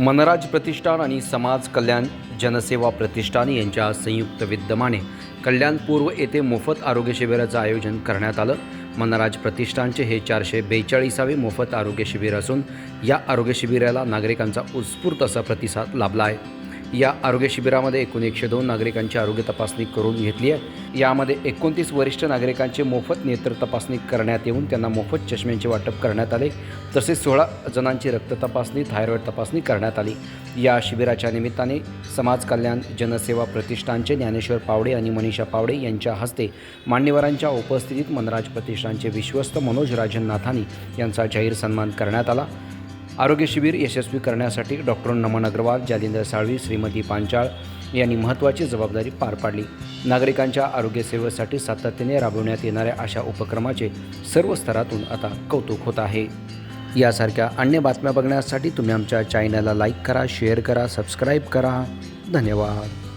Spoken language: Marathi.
मनराज प्रतिष्ठान आणि समाज कल्याण जनसेवा प्रतिष्ठान यांच्या संयुक्त विद्यमाने कल्याणपूर्व येथे मोफत आरोग्य शिबिराचं आयोजन करण्यात आलं. मनराज प्रतिष्ठानचे हे चारशे बेचाळीसावे मोफत आरोग्य शिबिर असून या आरोग्य शिबिराला नागरिकांचा उत्स्फूर्त असा प्रतिसाद लाभला आहे. या आरोग्य शिबिरामध्ये एकूण एकशे दोन नागरिकांची आरोग्य तपासणी करून घेतली आहे. यामध्ये एकोणतीस वरिष्ठ नागरिकांची मोफत नेत्र तपासणी करण्यात येऊन त्यांना मोफत चष्म्यांचे वाटप करण्यात आले. तसेच सोळा जणांची रक्त तपासणी थायरॉईड तपासणी करण्यात आली. या शिबिराच्या निमित्ताने समाज कल्याण जनसेवा प्रतिष्ठानचे ज्ञानेश्वर पावडे आणि मनीषा पावडे यांच्या हस्ते मान्यवरांच्या उपस्थितीत मनराज प्रतिष्ठानचे विश्वस्त मनोज राजन नाथानी यांचा जाहीर सन्मान करण्यात आला. आरोग्य शिबिर यशस्वी करण्यासाठी डॉक्टर नमन अग्रवाल जालिंदर साळवी श्रीमती पांचाळ यांनी महत्त्वाची जबाबदारी पार पाडली. नागरिकांच्या आरोग्यसेवेसाठी सातत्याने राबवण्यात येणाऱ्या अशा उपक्रमाचे सर्व स्तरातून आता कौतुक होत आहे. यासारख्या अन्य बातम्या बघण्यासाठी तुम्ही आमच्या चॅनलला लाईक करा शेअर करा सबस्क्राईब करा. धन्यवाद.